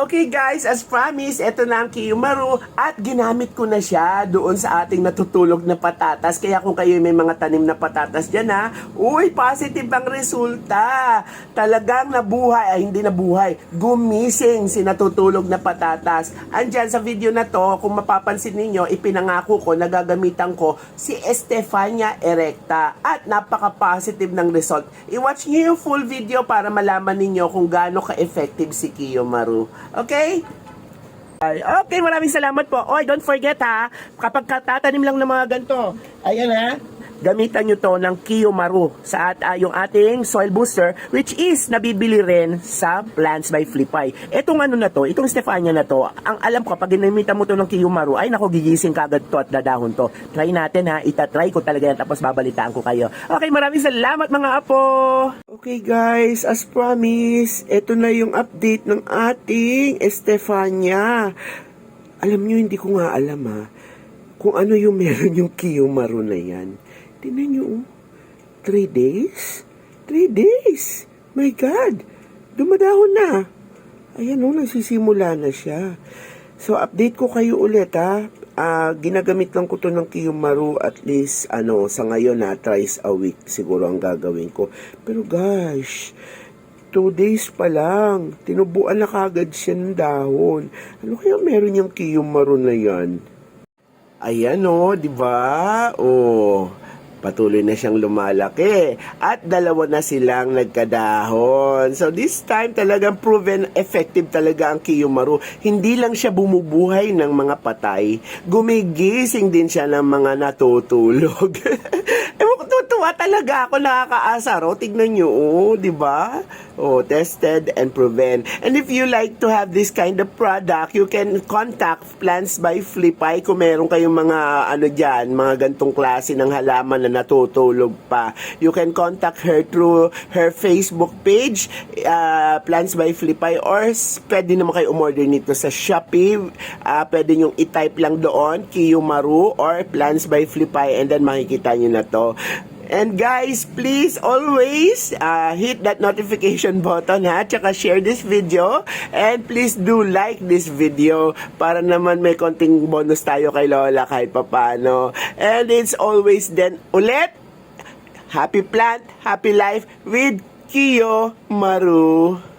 Okay guys, as promised, ito na ang Kiyomaru at ginamit ko na siya doon sa ating natutulog na patatas. Kaya kung kayo may mga tanim na patatas dyan ha, uy, positive ang resulta. Talagang nabuhay, ay hindi nabuhay, gumising si natutulog na patatas. Andyan sa video na to, kung mapapansin ninyo, ipinangako ko na gagamitan ko si Estefania Erecta at napaka-positive ng result. I-watch niyo yung full video para malaman ninyo kung gaano ka-effective si Kiyomaru. Okay? Ay, Okay, maraming salamat po. Oy, don't forget ha, kapag katatanim lang ng mga ganito, ayan ha, gamitan nyo to ng Kiyomaru sa at, ah, yung ating soil booster which is nabibili rin sa Plants by Flipay. Etong ano na to, itong Stefania na to, ang alam ko pag ginamitan mo to ng Kiyomaru, ay nako gigising kagad to at dadahon to. Try natin ha, itatry ko talaga yan tapos babalitaan ko kayo. Okay, maraming salamat mga apo! Okay guys, as promised, ito na yung update ng ating Estefania. Alam nyo, hindi ko nga alam ha, kung ano yung meron yung Kiyomaru na yan. Tingnan nyo, oh. Three days? Three days! My God! Dumadahon na. Ayan, oh, nagsisimula na siya. So, update ko kayo ulit, ha. Ah, ginagamit lang ko to ng Kiyomaru at least, ano, sa ngayon, na thrice a week siguro ang gagawin ko. Pero gosh, two days pa lang. Tinubuan na kagad siya ng dahon. Ano kaya meron yung Kiyomaru na yan? Ayan o, di ba? O, patuloy na siyang lumalaki. At dalawa na silang nagkadahon. So this time talagang proven effective talaga ang Kiyomaru. Hindi lang siya bumubuhay ng mga patay. Gumigising din siya ng mga natutulog. Tutuwa talaga ako nakakaasar. O, tignan nyo, oh, di ba? Oh, tested and proven. And if you like to have this kind of product, you can contact Plants by Flipay kung meron kayong mga ano dyan, mga gantong klase ng halaman na natutulog pa. You can contact her through her Facebook page, uh, Plants by Flipay, or pwede naman kayo umorder nito sa Shopee. Uh, pwede nyo i-type lang doon, Kiyomaru or Plants by Flipay, and then makikita nyo na to. And guys, please always uh, hit that notification button ha, tsaka share this video. And please do like this video para naman may konting bonus tayo kay Lola kahit papano. And it's always then ulit, happy plant, happy life with Kiyo Maru.